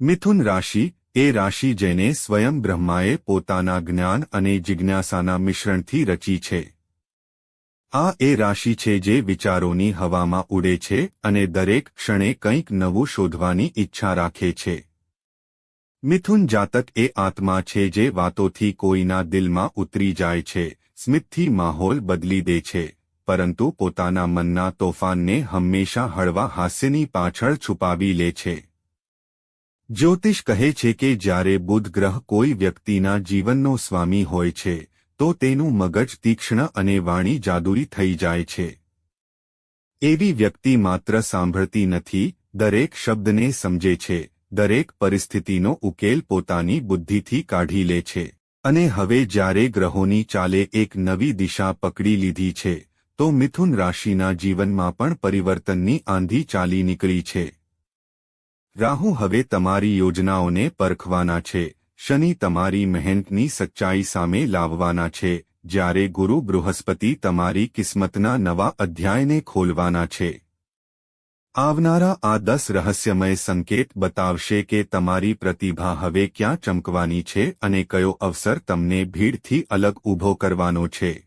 મિથુન રાશિ, એ રાશિ જેને સ્વયં બ્રહ્માએ પોતાના જ્ઞાન અને જિજ્ઞાસાના મિશ્રણથી રચી છે. આ એ રાશિ છે જે વિચારોની હવામાં ઉડે છે અને દરેક ક્ષણે કંઈક નવું શોધવાની ઈચ્છા રાખે છે. મિથુન જાતક એ આત્મા છે જે વાતોથી કોઈના દિલમાં ઉતરી જાય છે, સ્મિતથી માહોલ બદલી દે છે, પરંતુ પોતાના મનના તોફાનને હંમેશા હળવા હાસ્યની પાછળ છુપાવી લે છે. જ્યોતિષ કહે છે કે જ્યારે બુધ ગ્રહ કોઈ વ્યક્તિના જીવનનો સ્વામી હોય છે, તો તેનું મગજ તીક્ષ્ણ અને વાણી જાદુરી થઈ જાય છે. એવી વ્યક્તિ માત્ર સાંભળતી નથી, દરેક શબ્દને સમજે છે, દરેક પરિસ્થિતિનો ઉકેલ પોતાની બુદ્ધિથી કાઢી લે છે. અને હવે જ્યારે ગ્રહોની ચાલે એક નવી દિશા પકડી લીધી છે, તો મિથુન રાશિના જીવનમાં પણ પરિવર્તનની આંધી ચાલી નીકળી છે. રાહુ હવે તમારી યોજનાઓને પરખવાના છે. શનિ તમારી મહેનતની સચ્ચાઈ સામે લાવવાના છે. જ્યારે ગુરુ બૃહસ્પતિ તમારી કિસ્મતના નવા અધ્યાયને ખોલવાના છે. આવનારા આ દસ રહસ્યમય સંકેત બતાવશે કે તમારી પ્રતિભા હવે ક્યાં ચમકવાની છે અને કયો અવસર તમને ભીડથી અલગ ઊભો કરવાનો છે.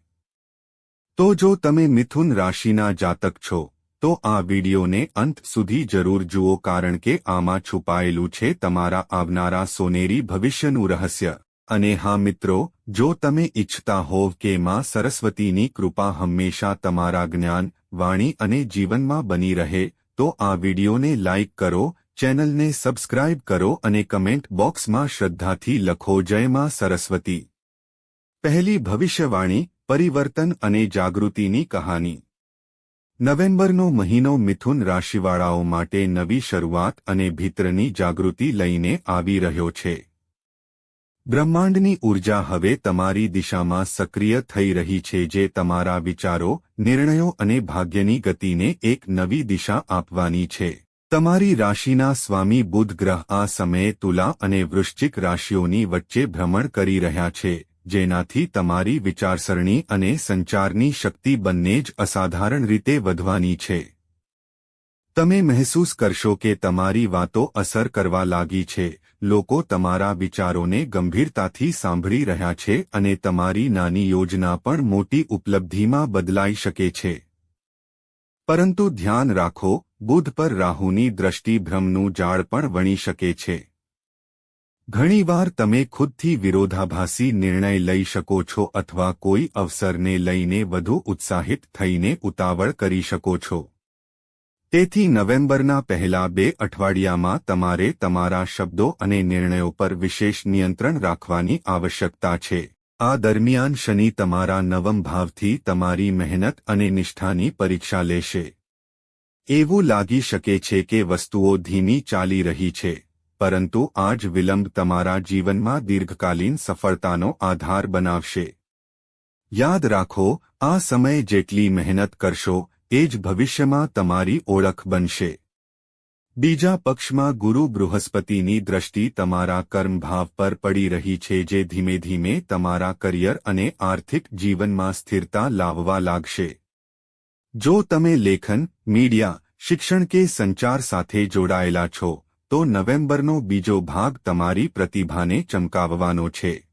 તો જો તમે મિથુન રાશિના જાતક છો તો આ વિડિયોને અંત સુધી જરૂર જુઓ કારણ કે આમાં છુપાયેલું છે તમારા આવનારા સોનેરી ભવિષ્યનું રહસ્ય. અને હા મિત્રો, જો તમે ઇચ્છતા હોવ કે માં સરસ્વતીની કૃપા હંમેશા તમારા જ્ઞાન, વાણી અને જીવનમાં બની રહે, તો આ વિડિયોને લાઇક કરો, ચેનલને સબસ્ક્રાઇબ કરો અને કમેન્ટ બોક્સમાં શ્રદ્ધાથી લખો જય માં સરસ્વતી. પહેલી ભવિષ્યવાણી, પરિવર્તન અને જાગૃતિની કહાની. નવેમ્બરનો મહિનો મિથુન રાશિવાળાઓ માટે નવી શરૂઆત અને ભીતરની જાગૃતિ લઈને આવી રહ્યો છે. બ્રહ્માંડની ઊર્જા હવે તમારી દિશામાં સક્રિય થઈ રહી છે જે તમારા વિચારો, નિર્ણયો અને ભાગ્યની ગતિને એક નવી દિશા આપવાની છે. તમારી રાશિના સ્વામી બુધ ગ્રહ આ સમયે તુલા અને વૃશ્ચિક રાશિઓની વચ્ચે ભ્રમણ કરી રહ્યા છે. જેનાથી તમારી વિચારસરણી અને સંચારની શક્તિ બંને જ અસાધારણ રીતે વધવાની છે. તમે મહેસૂસ કરશો કે તમારી વાતો અસર કરવા લાગી છે. લોકો તમારા વિચારોને ગંભીરતાથી સાંભળી રહ્યા છે અને તમારી નાની યોજના પણ મોટી ઉપલબ્ધિમાં બદલાઈ શકે છે. પરંતુ ધ્યાન રાખો, બુધ પર રાહુની દ્રષ્ટિ ભ્રમનું જાળ પણ વણી શકે છે. ઘણીવાર તમે ખુદથી વિરોધાભાસી નિર્ણય લઈ શકો છો અથવા કોઈ અવસરને લઈને વધુ ઉત્સાહિત થઈને ઉતાવળ કરી શકો છો. તેથી નવેમ્બરના પહેલા બે અઠવાડિયામાં તમારે તમારા શબ્દો અને નિર્ણયો પર વિશેષ નિયંત્રણ રાખવાની આવશ્યકતા છે. આ દરમિયાન શનિ તમારા નવમ ભાવથી તમારી મહેનત અને નિષ્ઠાની પરીક્ષા લેશે. એવું લાગી શકે છે કે વસ્તુઓ ધીમી ચાલી રહી છે. પરંતુ આ જ વિલંબ તમારા જીવનમાં દીર્ઘકાલીન સફળતાનો આધાર બનાવશે. યાદ રાખો, આ સમય જેટલી મહેનત કરશો, એ જ ભવિષ્યમાં તમારી ઓળખ બનશે. બીજા પક્ષમાં ગુરુ બૃહસ્પતિની દ્રષ્ટિ તમારા કર્મભાવ પર પડી રહી છે જે ધીમે ધીમે તમારા કરિયર અને આર્થિક જીવનમાં સ્થિરતા લાવવા લાગશે. જો તમે લેખન, મીડિયા, શિક્ષણ કે સંચાર સાથે જોડાયેલા છો તો નવેમ્બરનો બીજો ભાગ તમારી પ્રતિભાને ચમકાવવાનો છે.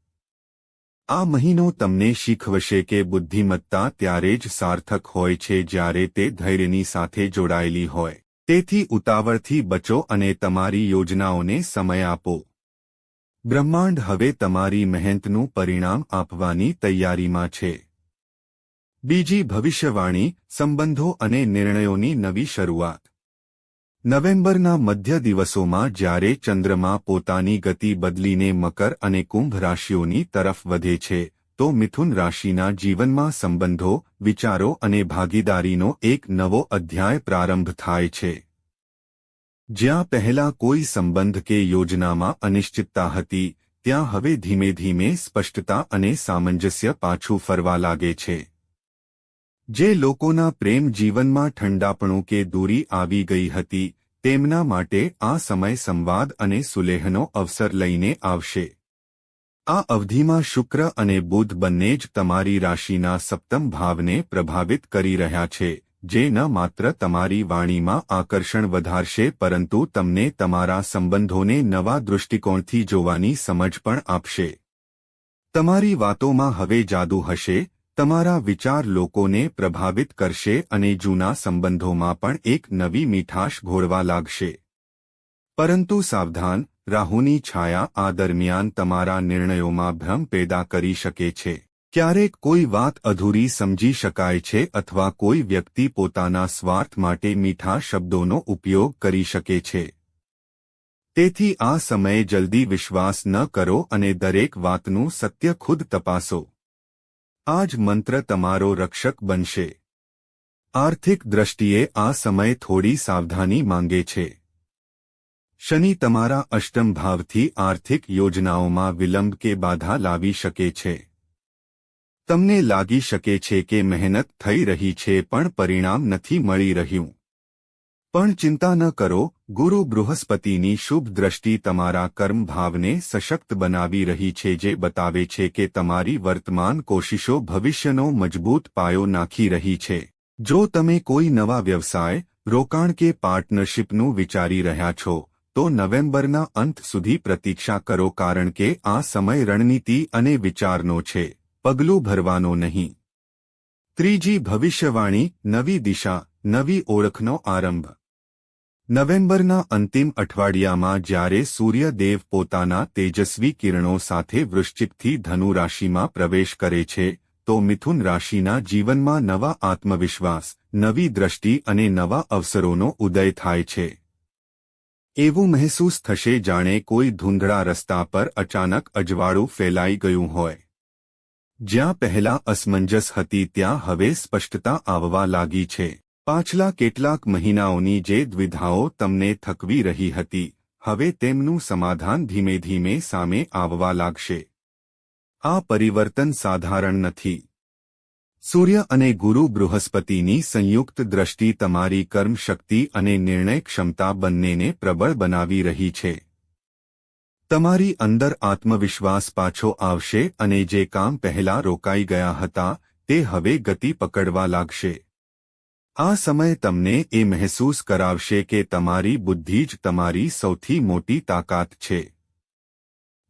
આ મહિનો તમને શીખવશે કે બુદ્ધિમત્તા ત્યારે જ સાર્થક હોય છે જ્યારે તે ધૈર્યની સાથે જોડાયેલી હોય. તેથી ઉતાવળથી બચો અને તમારી યોજનાઓને સમય આપો. બ્રહ્માંડ હવે તમારી મહેનતનું પરિણામ આપવાની તૈયારીમાં છે. બીજી ભવિષ્યવાણી, સંબંધો અને નિર્ણયોની નવી શરૂઆત. નવેમ્બરના મધ્ય દિવસોમાં જ્યારે ચંદ્રમા પોતાની ગતિ બદલીને મકર અને કુંભ રાશિઓની તરફ વધે છે, તો મિથુન રાશિના જીવનમાં સંબંધો, વિચારો અને ભાગીદારીનો એક નવો અધ્યાય પ્રારંભ થાય છે. જ્યાં પહેલા કોઈ સંબંધ કે યોજનામાં અનિશ્ચિતતા હતી, ત્યાં હવે ધીમે ધીમે સ્પષ્ટતા અને સામંજસ્ય પાછું ફરવા લાગે છે. જે લોકોના પ્રેમ જીવનમાં ઠંડાપણું કે દૂરી આવી ગઈ હતી તેમના માટે આ સમય સંવાદ અને સુલેહનો અવસર લઈને આવશે. આ અવધિમાં શુક્ર અને બુધ બંને જ તમારી રાશિના સપ્તમ ભાવને પ્રભાવિત કરી રહ્યા છે, જે ન માત્ર તમારી વાણીમાં આકર્ષણ વધારશે પરંતુ તમને તમારા સંબંધોને નવા દૃષ્ટિકોણથી જોવાની સમજ પણ આપશે. તમારી વાતોમાં હવે જાદુ હશે તમારા વિચાર લોકોને પ્રભાવિત કરશે અને જૂના સંબંધોમાં પણ એક નવી મીઠાશ ઘોળવા લાગશે. પરંતુ સાવધાન, રાહુની છાયા આ દરમિયાન તમારા નિર્ણયોમાં ભ્રમ પેદા કરી શકે છે. ક્યારેક કોઈ વાત અધૂરી સમજી શકાય છે અથવા કોઈ વ્યક્તિ પોતાના સ્વાર્થ માટે મીઠા શબ્દોનો ઉપયોગ કરી શકે છે. તેથી આ સમયે જલ્દી વિશ્વાસ ન કરો અને દરેક વાતનું સત્ય ખુદ તપાસો. આ જ મંત્ર તમારો રક્ષક બનશે. આર્થિક દ્રષ્ટિએ આ સમય થોડી સાવધાની માંગે છે. શનિ તમારા અષ્ટમ ભાવથી આર્થિક યોજનાઓમાં વિલંબ કે બાધા લાવી શકે છે. તમને લાગી શકે છે કે મહેનત થઈ રહી છે પણ પરિણામ નથી મળી રહ્યું. પણ ચિંતા ન કરો, ગુરુ બૃહસ્પતિની શુભ દ્રષ્ટિ તમારા કર્મ ભાવને સશક્ત બનાવી રહી છે જે બતાવે છે કે તમારી વર્તમાન કોશિશો ભવિષ્યનો મજબૂત પાયો નાખી રહી છે. જો તમે કોઈ નવા વ્યવસાય, રોકાણ કે પાર્ટનરશિપનું વિચારી રહ્યા છો, તો નવેમ્બરના અંત સુધી પ્રતીક્ષા કરો કારણ કે આ સમય રણનીતિ અને વિચારનો છે. પગલું ભરવાનો નહીં. ત્રીજી ભવિષ્યવાણી, નવી દિશા, નવી ઓળખનો આરંભ. નવેમ્બરના અંતિમ અઠવાડિયામાં જ્યારે સૂર્યદેવ પોતાના તેજસ્વી કિરણો સાથે વૃશ્ચિકથી ધનુ રાશિમાં પ્રવેશ કરે છે, તો મિથુન રાશિના જીવનમાં નવા આત્મવિશ્વાસ, નવી દ્રષ્ટિ અને નવા અવસરોનો ઉદય થાય છે. એવું મહેસૂસ થશે જાણે કોઈ ધૂંધળા રસ્તા પર અચાનક અજવાળું ફેલાઈ ગયું હોય. જ્યાં પહેલા અસમંજસ હતી ત્યાં હવે સ્પષ્ટતા આવવા લાગી છે. પાછલા કેટલાક મહિનાઓની જે દ્વિધાઓ તમને થકવી રહી હતી, હવે તેમનું સમાધાન ધીમે ધીમે સામે આવવા લાગશે. આ પરિવર્તન સાધારણ નથી. સૂર્ય અને ગુરુ બૃહસ્પતિની સંયુક્ત દ્રષ્ટિ તમારી કર્મશક્તિ અને નિર્ણય ક્ષમતા બંનેને પ્રબળ બનાવી રહી છે. તમારી અંદર આત્મવિશ્વાસ પાછો આવશે અને જે કામ પહેલા રોકાઈ ગયા હતા, તે હવે ગતિ પકડવા લાગશે. આ સમય તમને એ મહેસૂસ કરાવશે કે તમારી બુદ્ધિ જ તમારી સૌથી મોટી તાકાત છે.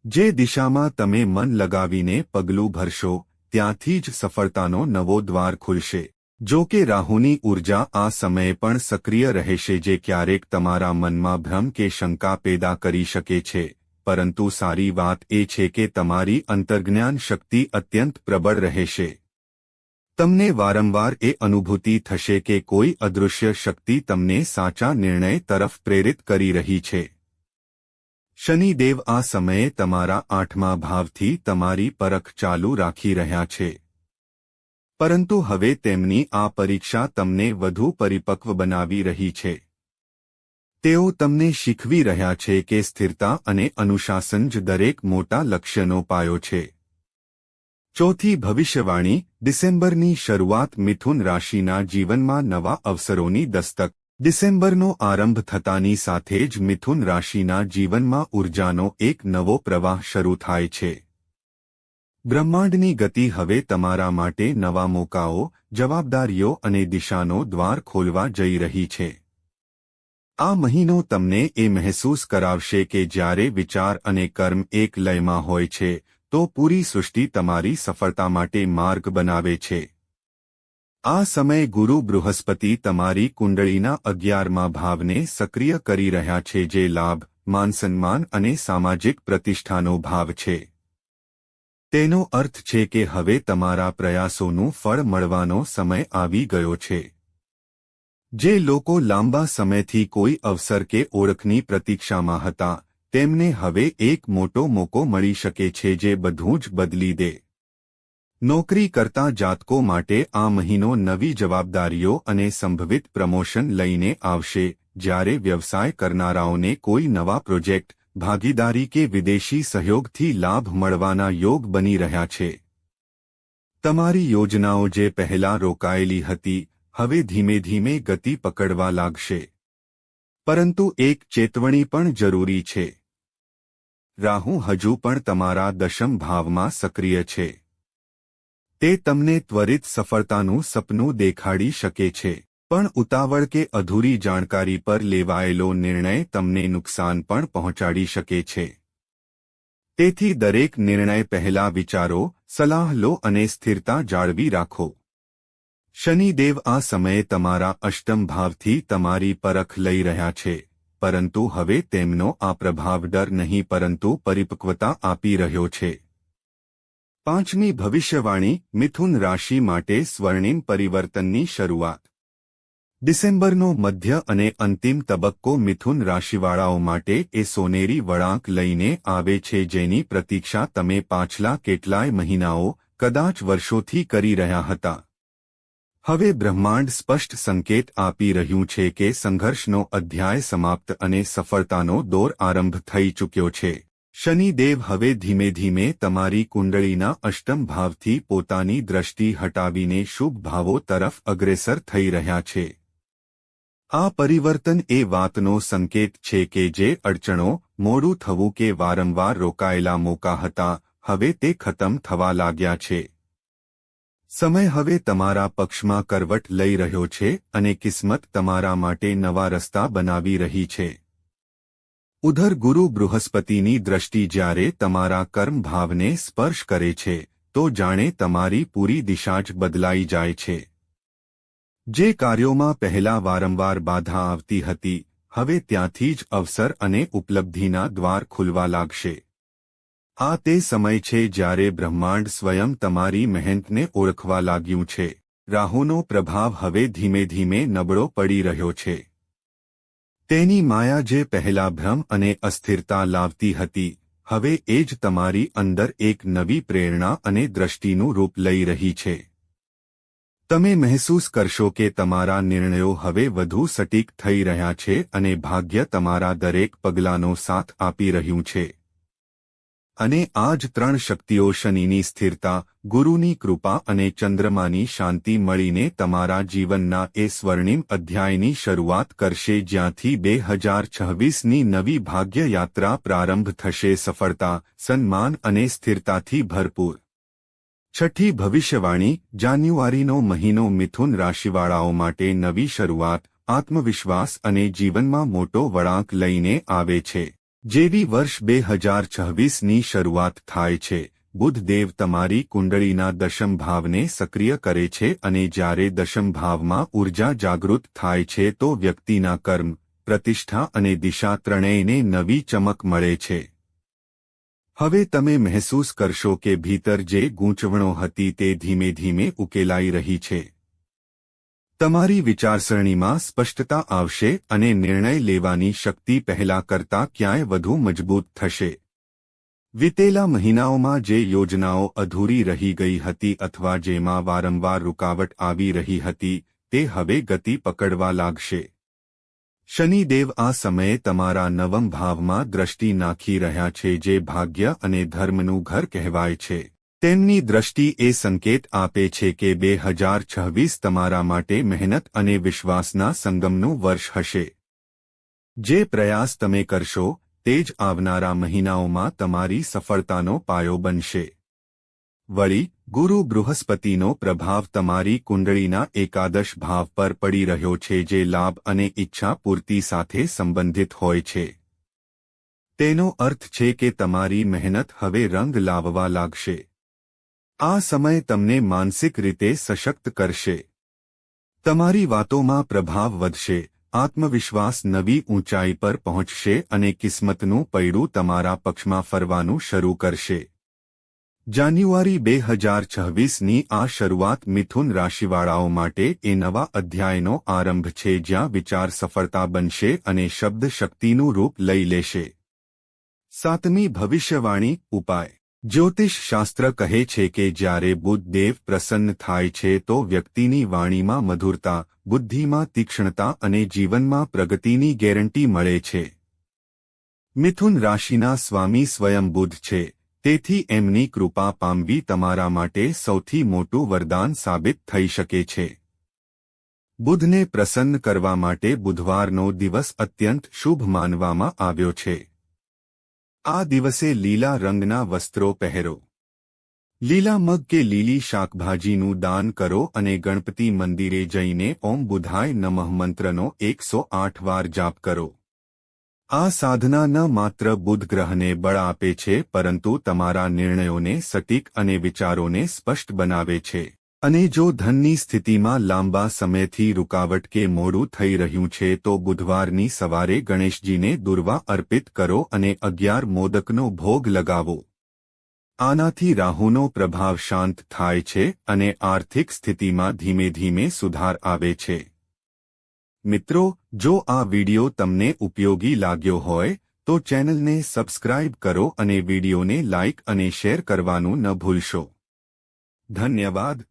જે દિશામાં તમે મન લગાવીને પગલું ભરશો, ત્યાંથી જ સફળતાનો નવો દ્વાર ખુલશે. જો કે રાહુની ઊર્જા આ સમયે પણ સક્રિય રહેશે જે ક્યારેક તમારા મનમાં ભ્રમ કે શંકા પેદા કરી શકે છે. પરંતુ સારી વાત એ છે કે તમારી અંતર્જ્ઞાન શક્તિ અત્યંત પ્રબળ રહેશે. તમને વારંવાર એ અનુભૂતિ થશે કે કોઈ અદૃશ્ય શક્તિ તમને સાચા નિર્ણય તરફ પ્રેરિત કરી રહી છે. શનિદેવ આ સમયે તમારા આઠમા ભાવથી તમારી પરખ ચાલુ રાખી રહ્યા છે. પરંતુ હવે તેમની આ પરીક્ષા તમને વધુ પરિપક્વ બનાવી રહી છે. તેઓ તમને શીખવી રહ્યા છે કે સ્થિરતા અને અનુશાસન જ દરેક મોટા લક્ષ્યનો પાયો છે. ચોથી ભવિષ્યવાણી, ડિસેમ્બરની શરૂઆત મિથુન રાશિના જીવનમાં નવા અવસરોની દસ્તક. ડિસેમ્બરનો આરંભ થતાની સાથે જ મિથુન રાશિના જીવનમાં ઉર્જાનો એક નવો પ્રવાહ શરૂ થાય છે. બ્રહ્માંડની ગતિ હવે તમારા માટે નવા મોકાઓ, જવાબદારીઓ અને દિશાનો દ્વાર ખોલવા જઈ રહી છે. આ મહિનો તમને એ મહેસૂસ કરાવશે કે જ્યારે વિચાર અને કર્મ એક લયમાં હોય છે તો પૂરી સૃષ્ટિ તમારી સફળતા માટે માર્ગ બનાવે છે. આ સમયે ગુરુ બૃહસ્પતિ તમારી કુંડળીના અગિયારમાં ભાવને સક્રિય કરી રહ્યા છે જે લાભ, માનસન્માન અને સામાજિક પ્રતિષ્ઠાનો ભાવ છે. તેનો અર્થ છે કે હવે તમારા પ્રયાસોનું ફળ મળવાનો સમય આવી ગયો છે. જે લોકો લાંબા સમયથી કોઈ અવસર કે ઓળખની પ્રતીક્ષામાં હતા તેમને હવે એક મોટો મોકો મળી શકે છે જે બધું જ બદલી દે. નોકરી કરતા જાતકો માટે આ મહિનો નવી જવાબદારીઓ અને સંભવિત પ્રમોશન લઈને આવશે, જ્યારે વ્યવસાય કરનારાઓને કોઈ નવા પ્રોજેક્ટ, ભાગીદારી કે વિદેશી સહયોગથી લાભ મળવાના યોગ બની રહ્યા છે. તમારી યોજનાઓ જે પહેલા રોકાયેલી હતી, હવે ધીમે ધીમે ગતિ પકડવા લાગશે. પરંતુ એક ચેતવણી પણ જરૂરી છે. રાહુ હજુ પણ તમારા દશમ ભાવમાં સક્રિય છે. તે તમને ત્વરિત સફળતાનું સપનું દેખાડી શકે છે. પણ ઉતાવળ કે અધૂરી જાણકારી પર લેવાયેલો નિર્ણય તમને નુકસાન પણ પહોંચાડી શકે છે. તેથી દરેક નિર્ણય પહેલા વિચારો, સલાહ લો અને સ્થિરતા જાળવી રાખો. શનિદેવ આ સમયે તમારા અષ્ટમ ભાવથી તમારી પરખ લઈ રહ્યા છે. પરંતુ હવે તેમનો આ પ્રભાવ ડર નહીં પરંતુ પરિપક્વતા આપી રહ્યો છે. પાંચમી ભવિષ્યવાણી, મિથુન રાશિ માટે સ્વર્ણિમ પરિવર્તનની શરૂઆત. ડિસેમ્બરનો મધ્ય અને અંતિમ તબક્કો મિથુન રાશિવાળાઓ માટે એ સોનેરી વળાંક લઈને આવે છે જેની પ્રતીક્ષા તમે પાછલા કેટલાય મહિનાઓ, કદાચ વર્ષોથી કરી રહ્યા હતા. હવે બ્રહ્માંડ સ્પષ્ટ સંકેત આપી રહ્યું છે કે સંઘર્ષનો અધ્યાય સમાપ્ત અને સફળતાનો દોર આરંભ થઈ ચૂક્યો છે. શનિદેવ હવે ધીમે ધીમે તમારી કુંડળીના અષ્ટમ ભાવથી પોતાની દ્રષ્ટિ હટાવીને શુભ ભાવો તરફ અગ્રેસર થઈ રહ્યા છે. આ પરિવર્તન એ વાતનો સંકેત છે કે જે અડચણો મોડું થવું કે વારંવાર રોકાયેલા મોકા હતા, હવે તે ખતમ થવા લાગ્યા છે. સમય હવે તમારા પક્ષમાં કરવટ લઈ રહ્યો છે અને કિસ્મત તમારા માટે નવા રસ્તા બનાવી રહી છે. ઉધર ગુરુ બૃહસ્પતિની દ્રષ્ટિ જ્યારે તમારા કર્મ ભાવને સ્પર્શ કરે છે, તો જાણે તમારી પૂરી દિશા જ બદલાઈ જાય છે. જે કાર્યોમાં પહેલા વારંવાર બાધા આવતી હતી, હવે ત્યાંથી જ અવસર અને ઉપલબ્ધિના દ્વાર ખુલવા લાગશે. આ તે સમય છે જ્યારે બ્રહ્માંડ સ્વયં તમારી મહેનતને ઓળખવા લાગ્યું છે. રાહુનો પ્રભાવ હવે ધીમે ધીમે નબળો પડી રહ્યો છે. તેની માયા જે પહેલા ભ્રમ અને અસ્થિરતા લાવતી હતી, હવે એ જ તમારી અંદર એક નવી પ્રેરણા અને દ્રષ્ટિનું રૂપ લઈ રહી છે. તમે મહેસૂસ કરશો કે તમારા નિર્ણયો હવે વધુ સટીક થઈ રહ્યા છે અને ભાગ્ય તમારા દરેક પગલાંનો સાથ આપી રહ્યું છે. અને આ જ ત્રણ શક્તિઓ શનિની સ્થિરતા, ગુરુની કૃપા અને ચંદ્રમાની શાંતિ મળીને તમારા જીવનના એ સ્વર્ણિમ અધ્યાયની શરૂઆત કરશે જ્યાંથી બે હજાર છવ્વીસની નવી ભાગ્ય યાત્રા પ્રારંભ થશે સફળતા, સન્માન અને સ્થિરતાથી ભરપૂર. છઠ્ઠી ભવિષ્યવાણી, જાન્યુઆરીનો મહિનો મિથુન રાશિવાળાઓ માટે નવી શરૂઆત, આત્મવિશ્વાસ અને જીવનમાં મોટો વળાંક લઈને આવે છે. જેવી વર્ષ બે હજાર છવ્વીસની શરૂઆત થાય છે બુધદેવ તમારી કુંડળીના દશમ ભાવને સક્રિય કરે છે અને જ્યારે દશમ ભાવમાં ઊર્જા જાગૃત થાય છે તો વ્યક્તિના કર્મ, પ્રતિષ્ઠા અને દિશા ત્રણેયને નવી ચમક મળે છે. હવે તમે મહેસૂસ કરશો કે ભીતર જે ગૂંચવણો હતી તે ધીમે ધીમે ઉકેલાઈ રહી છે. તમારી વિચારસરણીમાં સ્પષ્ટતા આવશે અને નિર્ણય લેવાની શક્તિ પહેલા કરતા ક્યાંય વધુ મજબૂત થશે. વિતેલા મહિનાઓમાં જે યોજનાઓ અધૂરી રહી ગઈ હતી અથવા જેમાં વારંવાર રૂકાવટ આવી રહી હતી, તે હવે ગતિ પકડવા લાગશે. શનિદેવ આ સમયે તમારા નવમ ભાવમાં દ્રષ્ટિ નાખી રહ્યા છે જે ભાગ્ય અને ધર્મનું ઘર કહેવાય છે. તેમની દ્રષ્ટિ એ સંકેત આપે છે કે બે હજાર છવ્વીસ તમારા માટે મહેનત અને વિશ્વાસના સંગમનું વર્ષ હશે. જે પ્રયાસ તમે કરશો, તે જ આવનારા મહિનાઓમાં તમારી સફળતાનો પાયો બનશે. વળી, ગુરુ બૃહસ્પતિનો પ્રભાવ તમારી કુંડળીના એકાદશ ભાવ પર પડી રહ્યો છે જે લાભ અને ઈચ્છા પૂર્તિ સાથે સંબંધિત હોય છે. તેનો અર્થ છે કે તમારી મહેનત હવે રંગ લાવવા લાગશે. આ સમય તમને માનસિક રીતે સશક્ત કરશે. તમારી વાતોમાં પ્રભાવ વધશે, આત્મવિશ્વાસ નવી ઊંચાઈ પર પહોંચશે અને કિસ્મતનું પૈડું તમારા પક્ષમાં ફરવાનું શરૂ કરશે. જાન્યુઆરી બે હજાર છવ્વીસની આ શરૂઆત મિથુન રાશિવાળાઓ માટે એ નવા અધ્યાયનો આરંભ છે જ્યાં વિચાર સફળતા બનશે અને શબ્દ શક્તિનું રૂપ લઈ લેશે. સાતમી ભવિષ્યવાણી ઉપાય. જ્યોતિષ શાસ્ત્ર કહે છે કે જ્યારે બુદ્ધદેવ પ્રસન્ન થાય છે તો વ્યક્તિની વાણીમાં મધુરતા, બુદ્ધિમાં તીક્ષ્ણતા અને જીવનમાં પ્રગતિની ગેરંટી મળે છે. મિથુન રાશિના સ્વામી સ્વયં બુદ્ધ છે, તેથી એમની કૃપા પામવી તમારા માટે સૌથી મોટું વરદાન સાબિત થઈ શકે છે. બુધને પ્રસન્ન કરવા માટે બુધવારનો દિવસ અત્યંત શુભ માનવામાં આવ્યો છે. આ દિવસે લીલા રંગના વસ્ત્રો પહેરો. લીલા મગ કે લીલી શાકભાજીનું દાન કરો અને ગણપતિ મંદિરે જઈને ઓમ બુધાય નમઃ મંત્રનો એકસો આઠ વાર જાપ કરો. આ સાધના ન માત્ર બુધ ગ્રહને બળ આપે છે, પરંતુ તમારા નિર્ણયોને સટીક અને વિચારોને સ્પષ્ટ બનાવે છે. અને જો ધનની સ્થિતિમાં લાંબા સમયથી રૂકાવટ કે મોડું થઈ રહ્યું છે તો બુધવારની સવારે ગણેશજીને દુર્વા અર્પિત કરો અને અગિયાર મોદકનો ભોગ લગાવો. આનાથી રાહુનો પ્રભાવ શાંત થાય છે અને આર્થિક સ્થિતિમાં ધીમે ધીમે સુધાર આવે છે. મિત્રો, જો આ વિડિયો તમને ઉપયોગી લાગ્યો હોય, તો ચેનલને સબસ્ક્રાઇબ કરો અને વિડિયોને લાઇક અને શેર કરવાનું ન ભૂલશો. ધન્યવાદ.